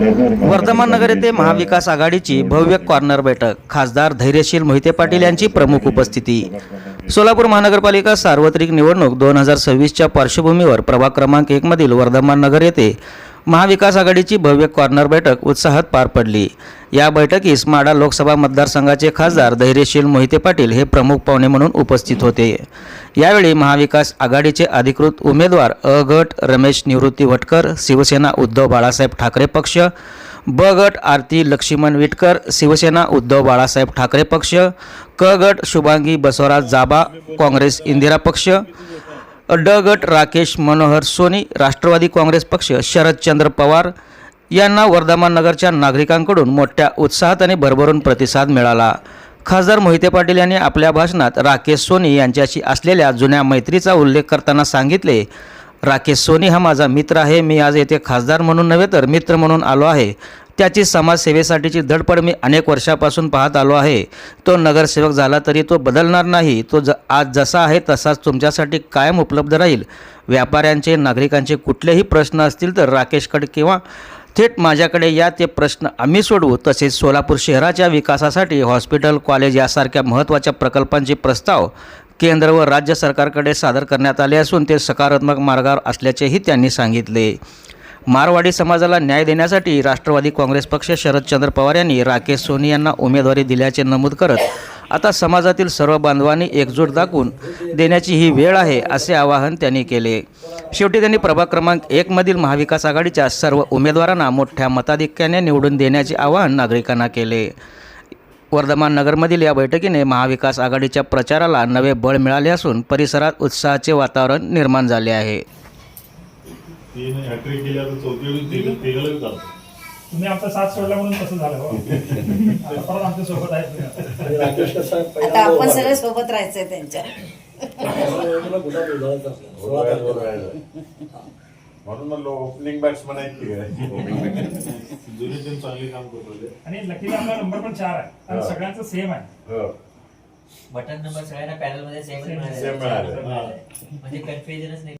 वर्धमान नगर येथे महाविकास आघाडीची भव्य कॉर्नर बैठक. खासदार धैर्यशील मोहिते पाटील यांची प्रमुख उपस्थिती. सोलापूर महानगरपालिका सार्वत्रिक निवडणूक दोन हजार सव्वीसच्या पार्श्वभूमीवर प्रभाग क्रमांक एकमधील वर्धमान नगर येथे महाविकास आघाडीची भव्य कॉर्नर बैठक उत्साहात पार पडली. या बैठकीस माडा लोकसभा मतदारसंघाचे खासदार धैर्यशील मोहिते पाटील हे प्रमुख पाहुणे म्हणून उपस्थित होते. यावेळी महाविकास आघाडीचे अधिकृत उमेदवार अ गट रमेश निवृत्ती भटकर शिवसेना उद्धव बाळासाहेब ठाकरे पक्ष ब गट आरती लक्ष्मण विटकर शिवसेना उद्धव बाळासाहेब ठाकरे पक्ष क गट शुभांगी बसवराज जाबा काँग्रेस इंदिरा पक्ष ड गट राकेश मनोहर सोनी राष्ट्रवादी काँग्रेस पक्ष शरदचंद्र पवार यांना वर्धमान नगरच्या नागरिकांकडून मोठ्या उत्साहात आणि भरभरून प्रतिसाद मिळाला. खासदार मोहिते पाटील यांनी आपल्या भाषणात राकेश सोनी यांच्याशी असलेल्या जुन्या मैत्रीचा उल्लेख करताना सांगितले राकेश सोनी हा माझा मित्र आहे मी आज येथे खासदार म्हणून नव्हे तर मित्र म्हणून आलो आहे. त्याची समाजसेवेसाठीची धडपड मी अनेक वर्षापासून पाहत आलो आहे. तो नगरसेवक झाला तरी तो बदलणार नाही. तो ज आज जसा आहे तसाच तुमच्यासाठी कायम उपलब्ध राहील. व्यापाऱ्यांचे नागरिकांचे कुठलेही प्रश्न असतील तर राकेशकडे किंवा थेट माझ्याकडे या ते प्रश्न आम्ही सोडवू. तसेच सोलापूर शहराच्या विकासासाठी हॉस्पिटल कॉलेज यासारख्या महत्त्वाच्या प्रकल्पांचे प्रस्ताव केंद्र व राज्य सरकारकडे सादर करण्यात आले असून ते सकारात्मक मार्गावर असल्याचेही त्यांनी सांगितले. मारवाडी समाजाला न्याय देण्यासाठी राष्ट्रवादी काँग्रेस पक्ष शरदचंद्र पवार यांनी राकेश सोनी यांना उमेदवारी दिल्याचे नमूद करत आता समाजातील सर्व बांधवांनी एकजूट दाखवून देण्याची ही वेळ आहे असे आवाहन त्यांनी केले. शेवटी त्यांनी प्रभाग क्रमांक एकमधील महाविकास आघाडीच्या सर्व उमेदवारांना मोठ्या मताधिक्याने निवडून देण्याचे आवाहन नागरिकांना केले. वर्धमान नगरमधील या बैठकीने महाविकास आघाडीच्या प्रचाराला नवे बळ मिळाले असून परिसरात उत्साहाचे वातावरण निर्माण झाले आहे. तीन हॅट्रिक केल्या तर चौथी तिघाला चालतो तुम्ही आमचा साथ सोडला म्हणून तसं झालं हो. आता परत आमच्यासोबत आहेत. राकेश कसा आता आपण सगळे सोबत राहायचंय त्यांच्या. म्हणून म्हणलं ओपनिंग बॅट्समॅन आहेत की काय जुनी टीम चांगली काम करत होते. आणि लकीला आपला नंबर पण चार आहे. आणि. सगळ्यांचं सेम आहे. हो. बटन नंबर सगळ्यांना पॅनलमध्ये सेम मिळाले. हा. म्हणजे कन्फ्युजनच नाही.